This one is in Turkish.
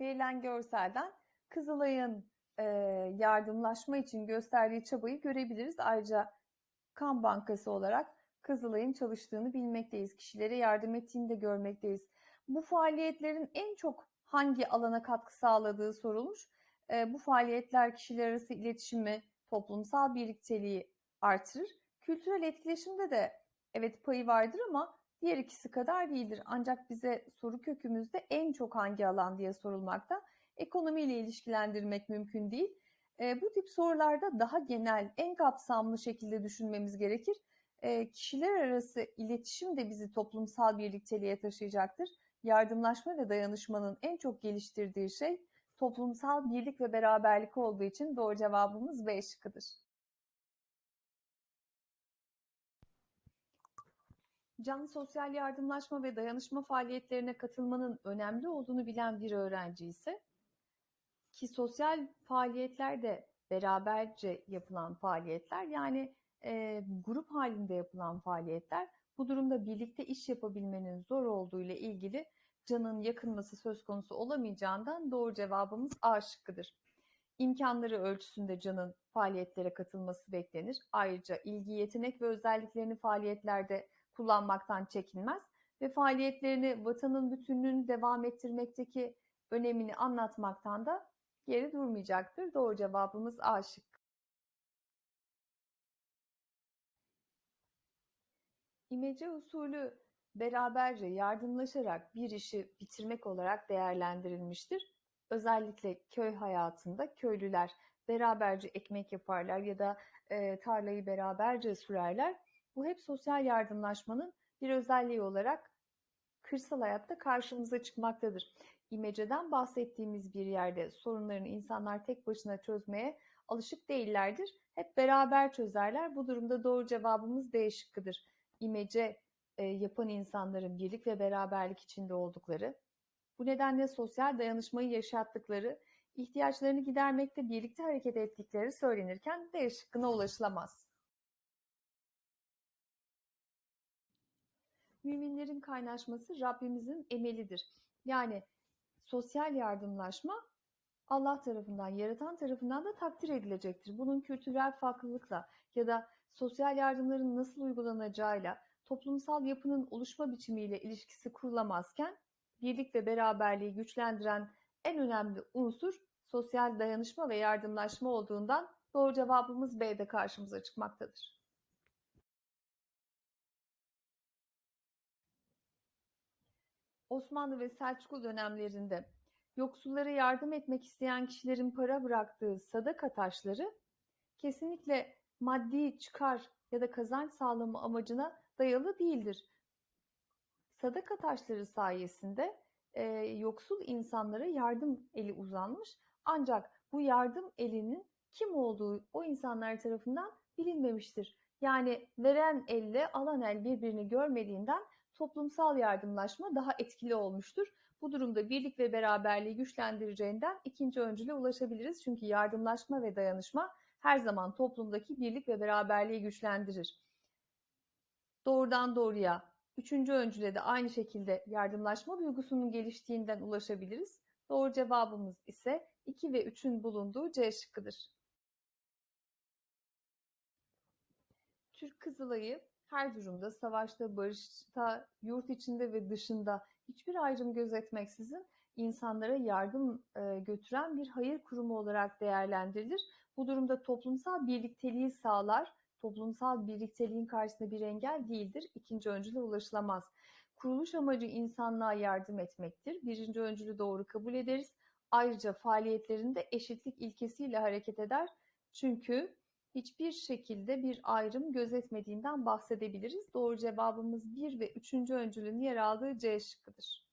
verilen görselden Kızılay'ın e, yardımlaşma için gösterdiği çabayı görebiliriz. Ayrıca kan bankası olarak Kızılay'ın çalıştığını bilmekteyiz. Kişilere yardım ettiğini de görmekteyiz. Bu faaliyetlerin en çok hangi alana katkı sağladığı sorulmuş. E, bu faaliyetler kişiler arası iletişimi, toplumsal birlikteliği artırır. Kültürel etkileşimde de evet payı vardır ama diğer ikisi kadar değildir. Ancak bize soru kökümüzde en çok hangi alan diye sorulmakta. Ekonomiyle ilişkilendirmek mümkün değil. E, bu tip sorularda daha genel, en kapsamlı şekilde düşünmemiz gerekir. E, kişiler arası iletişim de bizi toplumsal birlikteliğe taşıyacaktır. Yardımlaşma ve dayanışmanın en çok geliştirdiği şey toplumsal birlik ve beraberlik olduğu için doğru cevabımız B şıkkıdır. Can sosyal yardımlaşma ve dayanışma faaliyetlerine katılmanın önemli olduğunu bilen bir öğrenci ise ki sosyal faaliyetler de beraberce yapılan faaliyetler yani e, grup halinde yapılan faaliyetler bu durumda birlikte iş yapabilmenin zor olduğu ile ilgili canın yakınması söz konusu olamayacağından doğru cevabımız A şıkkıdır. İmkanları ölçüsünde canın faaliyetlere katılması beklenir. Ayrıca ilgi, yetenek ve özelliklerini faaliyetlerde kullanmaktan çekinmez ve faaliyetlerini vatanın bütünlüğünü devam ettirmekteki önemini anlatmaktan da geri durmayacaktır. Doğru cevabımız A şıkkı. İmece usulü beraberce yardımlaşarak bir işi bitirmek olarak değerlendirilmiştir. Özellikle köy hayatında köylüler beraberce ekmek yaparlar ya da e, tarlayı beraberce sürerler. Bu hep sosyal yardımlaşmanın bir özelliği olarak kırsal hayatta karşımıza çıkmaktadır. İmeceden bahsettiğimiz bir yerde sorunlarını insanlar tek başına çözmeye alışık değillerdir. Hep beraber çözerler. Bu durumda doğru cevabımız D şıkkıdır. İmece e, yapan insanların birlik ve beraberlik içinde oldukları, bu nedenle sosyal dayanışmayı yaşattıkları, ihtiyaçlarını gidermekte birlikte hareket ettikleri söylenirken D şıkkına ulaşılamaz. Müminlerin kaynaşması Rabbimizin emelidir. Yani sosyal yardımlaşma Allah tarafından, yaratan tarafından da takdir edilecektir. Bunun kültürel farklılıkla ya da sosyal yardımların nasıl uygulanacağıyla toplumsal yapının oluşma biçimiyle ilişkisi kurulamazken birlik ve beraberliği güçlendiren en önemli unsur sosyal dayanışma ve yardımlaşma olduğundan doğru cevabımız B'de karşımıza çıkmaktadır. Osmanlı ve Selçuklu dönemlerinde yoksullara yardım etmek isteyen kişilerin para bıraktığı sadaka taşları kesinlikle maddi çıkar ya da kazanç sağlama amacına dayalı değildir. Sadaka taşları sayesinde e, yoksul insanlara yardım eli uzanmış ancak bu yardım elinin kim olduğu o insanlar tarafından bilinmemiştir. Yani veren elle alan el birbirini görmediğinden toplumsal yardımlaşma daha etkili olmuştur. Bu durumda birlik ve beraberliği güçlendireceğinden ikinci öncüle ulaşabiliriz. Çünkü yardımlaşma ve dayanışma her zaman toplumdaki birlik ve beraberliği güçlendirir. Doğrudan doğruya üçüncü öncüle de aynı şekilde yardımlaşma duygusunun geliştiğinden ulaşabiliriz. Doğru cevabımız ise 2 ve 3'ün bulunduğu C şıkkıdır. Türk Kızılay'ı her durumda, savaşta, barışta, yurt içinde ve dışında hiçbir ayrım gözetmeksizin insanlara yardım e, götüren bir hayır kurumu olarak değerlendirilir. Bu durumda toplumsal birlikteliği sağlar, toplumsal birlikteliğin karşısında bir engel değildir. İkinci öncüle ulaşılamaz. Kuruluş amacı insanlığa yardım etmektir. Birinci öncülü doğru kabul ederiz. Ayrıca faaliyetlerinde eşitlik ilkesiyle hareket eder. Çünkü hiçbir şekilde bir ayrım gözetmediğinden bahsedebiliriz. Doğru cevabımız 1 ve 3. öncülün yer aldığı C şıkkıdır.